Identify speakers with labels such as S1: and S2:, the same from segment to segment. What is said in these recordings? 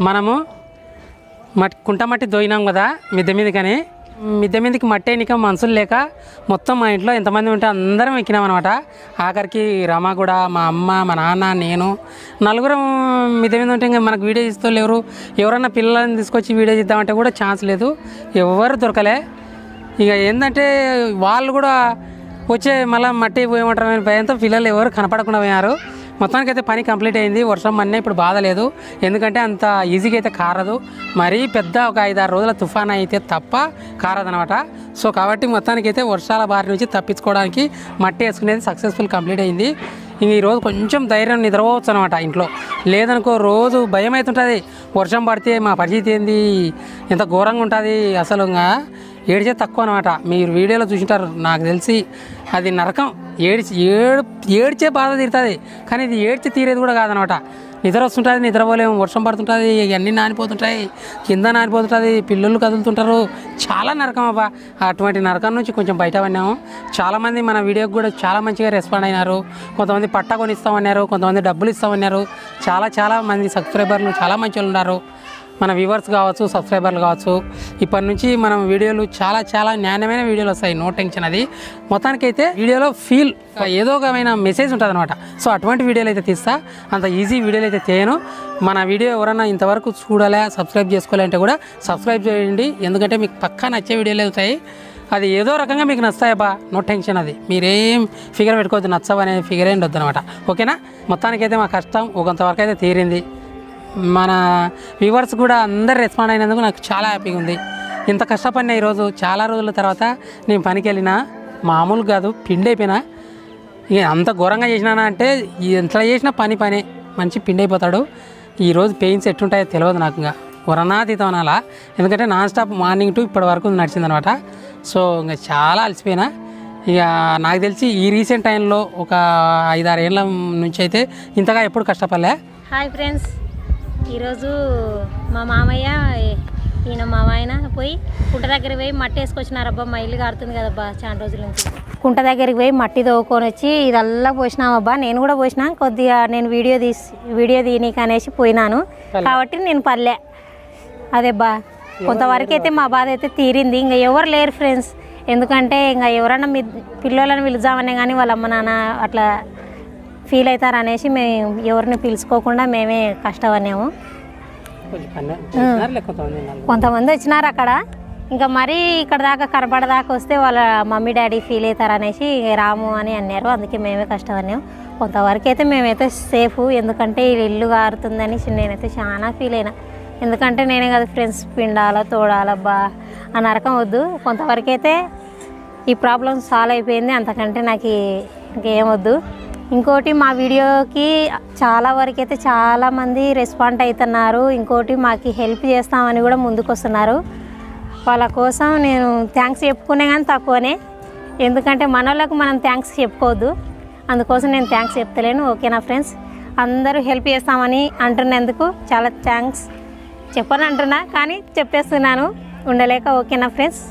S1: మనము మట్ కుంట మట్టి దోయినాం కదా మిద్దె మీద కానీ మిద్దె మీదకి మట్టి ఎన్నిక మనుషులు లేక మొత్తం మా ఇంట్లో ఎంతమంది ఉంటే అందరం ఎక్కినాం అనమాట ఆఖరికి రమ కూడా మా అమ్మ మా నాన్న నేను నలుగురం మిద్దె మీద ఉంటే ఇంకా మనకు వీడియో తీస్తూ లేరు ఎవరన్నా పిల్లల్ని తీసుకొచ్చి వీడియో చేద్దామంటే కూడా ఛాన్స్ లేదు. ఎవరు దొరకలే. ఇక ఏంటంటే వాళ్ళు కూడా వచ్చే మళ్ళీ మట్టి పోయమంటారు భయంతో పిల్లలు ఎవరు కనపడకుండా పోయారు మొత్తానికి అయితే పని కంప్లీట్ అయింది. వర్షం అన్నీ ఇప్పుడు బాధ లేదు. ఎందుకంటే అంత ఈజీగా అయితే కారదు. మరీ పెద్ద ఒక ఐదారు రోజుల తుఫాన్ అయితే తప్ప కారదనమాట. సో కాబట్టి మొత్తానికి అయితే వర్షాల బారి నుంచి తప్పించుకోవడానికి మట్టి వేసుకునేది సక్సెస్ఫుల్ కంప్లీట్ అయింది. ఇంక ఈరోజు కొంచెం ధైర్యం నిద్రపోవచ్చు అనమాట ఇంట్లో. లేదనుకో రోజు భయం అవుతుంటుంది వర్షం పడితే మా పరిస్థితి ఏంది? ఎంత ఘోరంగా ఉంటుంది అసలు ఇంకా. తక్కువ అనమాట. మీరు వీడియోలో చూసింటారు నాకు తెలిసి. అది నరకం. ఏడిచి ఏడు ఏడ్చే బాధ తీరుతుంది. కానీ ఇది ఏడ్చి తీరేది కూడా కాదనమాట. నిద్ర వస్తుంటుంది నిద్రపోలేము. వర్షం పడుతుంటుంది ఇవన్నీ నానిపోతుంటాయి. కింద నానిపోతుంటుంది పిల్లలు కదులుతుంటారు. చాలా నరకం అబ్బా. అటువంటి నరకం నుంచి కొంచెం బయట పడినాము. చాలామంది మన వీడియోకి కూడా చాలా మంచిగా రెస్పాండ్ అయినారు. కొంతమంది పట్ట కొనిస్తామన్నారు కొంతమంది డబ్బులు ఇస్తామన్నారు. చాలా చాలా మంది సబ్స్క్రైబర్లు చాలా మంచి వాళ్ళు ఉన్నారు. మన వ్యూవర్స్ కావచ్చు సబ్స్క్రైబర్లు కావచ్చు ఇప్పటి నుంచి మనం వీడియోలు చాలా చాలా నాణ్యమైన వీడియోలు వస్తాయి నో టెన్షన్ అది. మొత్తానికైతే వీడియోలో ఫీల్ ఏదో ఒకమైన మెసేజ్ ఉంటుంది అనమాట సో అటువంటి వీడియోలు అయితే తీస్తా. అంత ఈజీ వీడియోలు అయితే చేయను మన వీడియో ఎవరైనా ఇంతవరకు చూడాలా సబ్స్క్రైబ్ చేసుకోవాలంటే కూడా సబ్స్క్రైబ్ చేయండి. ఎందుకంటే మీకు పక్కా నచ్చే వీడియోలు అవుతాయి. అది ఏదో రకంగా మీకు నచ్చాయబ్బా నో టెన్షన్ అది. మీరేం ఫిగర్ పెట్టుకోవద్దు నచ్చవనే ఫిగర్ ఏంటి వద్దు అనమాట ఓకేనా? మొత్తానికైతే మా కష్టం ఒకంతవరకు అయితే తీరింది. మన వ్యూవర్స్ కూడా అందరు రెస్పాండ్ అయినందుకు నాకు చాలా హ్యాపీగా ఉంది. ఇంత కష్టపడిన ఈరోజు చాలా రోజుల తర్వాత నేను పనికి వెళ్ళినా మామూలు కాదు పిండి అయిపోయినా. ఇక అంత ఘోరంగా చేసినానా అంటే ఎంత చేసినా పని పనే మంచి పిండి అయిపోతాడు. ఈరోజు పెయిన్స్ ఎట్టుంటాయో తెలియదు నాకు ఇంకా. వరణాతీతం అనాలా ఎందుకంటే నాన్ స్టాప్ మార్నింగ్ టు ఇప్పటి వరకు నడిచిందనమాట. సో ఇంకా చాలా అలసిపోయినా. ఇక నాకు తెలిసి ఈ రీసెంట్ టైంలో ఒక ఐదారు ఏళ్ళ నుంచి అయితే ఇంతగా ఎప్పుడు కష్టపడలే.
S2: హాయ్ ఫ్రెండ్స్ ఈరోజు మా మామయ్య ఈయన మా ఆయన పోయి కుంట దగ్గరికి పోయి మట్టి వేసుకొచ్చినారబ్బా మా ఇల్లు కారుతుంది కదబ్బా చాలా రోజుల నుంచి. కుంట దగ్గరికి పోయి మట్టి తవ్వుకొని వచ్చి ఇదల్లా పోసినామబ్బా నేను కూడా పోసిన కొద్దిగా నేను వీడియో తీసి వీడియో తీయనీకి అనేసి పోయినాను. కాబట్టి నేను పర్లే. అదేబ్బా కొంతవరకు అయితే మా బాధ అయితే తీరింది. ఇంకా ఎవరు లేరు ఫ్రెండ్స్ ఎందుకంటే ఇంకా ఎవరన్నా మీ పిల్లలను పిలుద్దామనే కానీ వాళ్ళ అమ్మ నాన్న అట్లా ఫీల్ అవుతారు అనేసి మేము ఎవరిని పిలుచుకోకుండా మేమే కష్టపడినాము.
S1: కొంతమంది
S2: వచ్చినారు అక్కడ. ఇంకా మరీ ఇక్కడ దాకా కనపడదాకా వస్తే వాళ్ళ మమ్మీ డాడీ ఫీల్ అవుతారు అనేసి రాము అని అన్నారు. అందుకే మేమే కష్టపడినాం కొంతవరకు అయితే మేమైతే సేఫ్. ఎందుకంటే ఇల్లు కారుతుందని నేనైతే చాలా ఫీల్ అయినా. ఎందుకంటే నేనే కదా ఫ్రెండ్స్ పిండాలా తోడాలబ్బా ఆ నరకం వద్దు. కొంతవరకు అయితే ఈ ప్రాబ్లం సాల్వ్ అయిపోయింది. అంతకంటే నాకు ఇంకేం వద్దు. ఇంకోటి మా వీడియోకి చాలా వరకు అయితే చాలామంది రెస్పాండ్ అవుతున్నారు ఇంకోటి మాకు హెల్ప్ చేస్తామని కూడా ముందుకు వస్తున్నారు వాళ్ళ కోసం నేను థ్యాంక్స్ చెప్పుకునే కానీ తక్కువనే. ఎందుకంటే మనోళ్ళకు మనం థ్యాంక్స్ చెప్పుకోవద్దు. అందుకోసం నేను థ్యాంక్స్ చెప్తలేను. ఓకేనా ఫ్రెండ్స్ అందరూ హెల్ప్ చేస్తామని అంటున్నందుకు చాలా థ్యాంక్స్ చెప్పని అంటున్నా కానీ చెప్పేస్తున్నాను. ఉండలేక ఓకేనా ఫ్రెండ్స్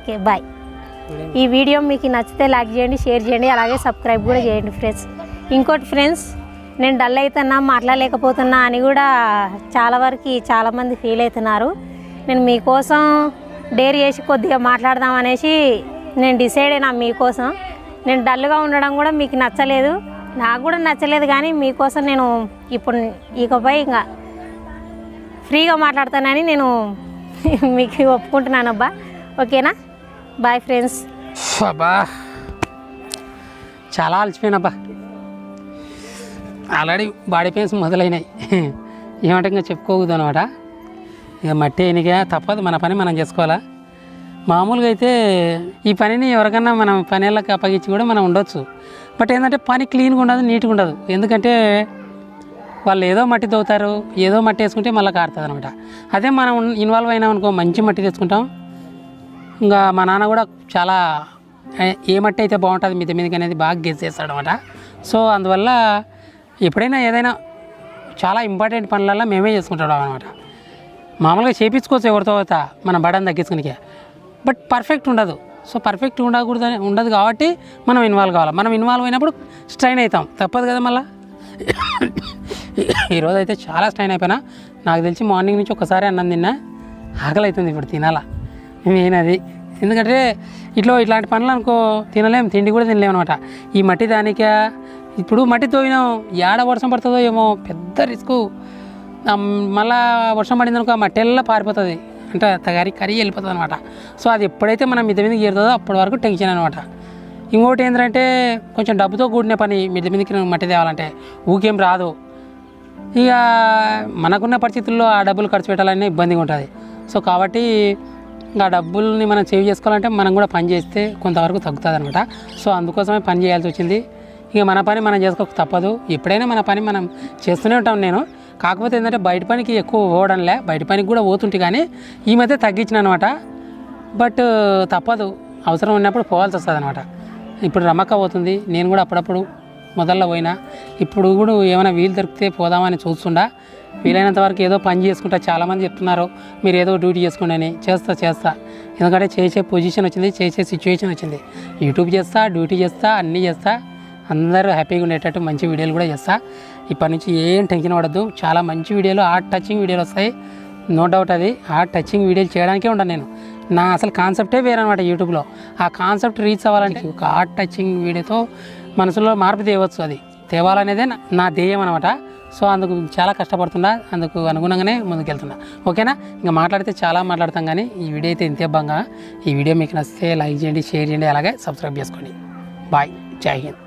S2: ఓకే బాయ్ ఈ వీడియో మీకు నచ్చితే లైక్ చేయండి షేర్ చేయండి అలాగే సబ్స్క్రైబ్ కూడా చేయండి ఫ్రెండ్స్. ఇంకోటి ఫ్రెండ్స్ నేను డల్ అవుతున్నా మాట్లాడలేకపోతున్నా అని కూడా చాలా వరకు చాలామంది ఫీల్ అవుతున్నారు. నేను మీకోసం డేర్ చేసి కొద్దిగా మాట్లాడదాం అనేసి నేను డిసైడ్ అయినా మీకోసం. నేను డల్గా ఉండడం కూడా మీకు నచ్చలేదు. నాకు కూడా నచ్చలేదు కానీ మీకోసం నేను ఇప్పుడు ఇకపై ఇంకా ఫ్రీగా మాట్లాడతానని నేను మీకు ఒప్పుకుంటున్నాను అబ్బా ఓకేనా? బాయ్ ఫ్రెండ్స్
S1: అబ్బా. చాలా అలసిపోయినబ్బా. ఆల్రెడీ బాడీ పెయిన్స్ మొదలైనాయి. ఏమంటే ఇంకా చెప్పుకోకూడదు అనమాట ఇక మట్టి అయినగా తప్పదు మన పని మనం చేసుకోవాలా. మామూలుగా అయితే ఈ పనిని ఎవరికన్నా మనం పనిళ్ళకి అప్పగించి కూడా మనం ఉండొచ్చు. బట్ ఏంటంటే పని క్లీన్గా ఉండదు నీట్గా ఉండదు. ఎందుకంటే వాళ్ళు ఏదో మట్టి తవ్వుతారు ఏదో మట్టి వేసుకుంటే మళ్ళీ కారుతుంది అనమాట అదే మనం ఇన్వాల్వ్ అయినాం అనుకో మంచి మట్టి తెచ్చుకుంటాం. ఇంకా మా నాన్న కూడా చాలా ఏ- మట్టి అయితే బాగుంటుంది మీద మీదకి అనేది బాగా గెస్ చేస్తాడు అనమాట సో అందువల్ల ఎప్పుడైనా ఏదైనా చాలా ఇంపార్టెంట్ పనులల్లో మేమే చేసుకుంటాం అనమాట. మామూలుగా చేపించుకోవచ్చు ఎవరితో అవుతా మన బడని తగ్గించుకునికే. బట్ పర్ఫెక్ట్ ఉండదు. సో పర్ఫెక్ట్ ఉండకూడదు ఉండదు కాబట్టి మనం ఇన్వాల్వ్ కావాలి. మనం ఇన్వాల్వ్ అయినప్పుడు స్ట్రైన్ అవుతాం. తప్పదు కదా మళ్ళీ. ఈరోజు అయితే చాలా స్ట్రైన్ అయిపోయినా. నాకు తెలిసి మార్నింగ్ నుంచి ఒకసారి అన్నం తిన్నా ఆకలి అవుతుంది ఇప్పుడు తినాలా. మెయిన్ అది. ఎందుకంటే ఇట్లా ఇట్లాంటి పనులు అనుకో తినలేం తిండి కూడా తినలేము అనమాట ఈ మట్టి దానికే ఇప్పుడు మట్టి తోయినాం ఏడ వర్షం పడుతుందో ఏమో పెద్ద రిస్క్. మళ్ళా వర్షం పడింది అనుకో ఆ మట్టిల్లో పారిపోతుంది. అంటే తగారి కర్రీ వెళ్ళిపోతుంది అనమాట సో అది ఎప్పుడైతే మనం మిద్ద మీదకి చేరుతుందో అప్పటి వరకు టెన్షన్ అనమాట. ఇంకోటి ఏంటంటే కొంచెం డబ్బుతో కూడిన పని మిద్ద మీదకి మట్టి తేవాలంటే ఊకేం రాదు. ఇక మనకున్న పరిస్థితుల్లో ఆ డబ్బులు ఖర్చు పెట్టాలనే ఇబ్బందిగా ఉంటుంది సో కాబట్టి ఇంకా ఆ డబ్బుల్ని మనం సేవ్ చేసుకోవాలంటే మనం కూడా పని చేస్తే కొంతవరకు తగ్గుతుంది అనమాట సో అందుకోసమే పని చేయాల్సి వచ్చింది. ఇక మన పని మనం చేసుకోక తప్పదు. ఎప్పుడైనా మన పని మనం చేస్తూనే ఉంటాం నేను. కాకపోతే ఏంటంటే బయట పనికి ఎక్కువ పోవడంలే బయట పనికి కూడా పోతుంటే కానీ ఈ మధ్య తగ్గించిన అనమాట బట్ తప్పదు. అవసరం ఉన్నప్పుడు పోవాల్సి వస్తుంది అనమాట ఇప్పుడు రమక్క పోతుంది. నేను కూడా అప్పుడప్పుడు మొదల్లో పోయినా ఇప్పుడు కూడా ఏమైనా వీలు దొరికితే పోదామని చూస్తుండా. వీలైనంత వరకు ఏదో పని చేసుకుంటా చాలామంది చెప్తున్నారు మీరు ఏదో డ్యూటీ చేసుకోండి అని. చేస్తా చేస్తా. ఎందుకంటే చేసే పొజిషన్ వచ్చింది చేసే సిచ్యువేషన్ వచ్చింది. యూట్యూబ్ చేస్తా డ్యూటీ చేస్తా అన్నీ చేస్తా. అందరూ హ్యాపీగా ఉండేటట్టు మంచి వీడియోలు కూడా చేస్తా. ఇప్పటి నుంచి ఏం టెన్షన్ పడద్దు. చాలా మంచి వీడియోలు హార్ట్ టచింగ్ వీడియోలు వస్తాయి. నో డౌట్ అది. హార్ట్ టచింగ్ వీడియోలు చేయడానికే ఉంటాను నేను. నా అసలు కాన్సెప్టే వేరనమాట యూట్యూబ్లో. ఆ కాన్సెప్ట్ రీచ్ అవ్వాలంటే ఒక హార్ట్ టచింగ్ వీడియోతో మనసులో మార్పు తేవచ్చు అది. తేవాలనేదే నా- నా ధ్యేయం అనమాట సో అందుకు చాలా కష్టపడుతున్నా. అందుకు అనుగుణంగానే ముందుకెళ్తున్నా. ఓకేనా? ఇంకా మాట్లాడితే చాలా మాట్లాడతాం కానీ ఈ వీడియో అయితే ఇంతే బంగా ఈ వీడియో మీకు నచ్చితే లైక్ చేయండి షేర్ చేయండి అలాగే సబ్స్క్రైబ్ చేసుకోండి. బాయ్. జై హింద్.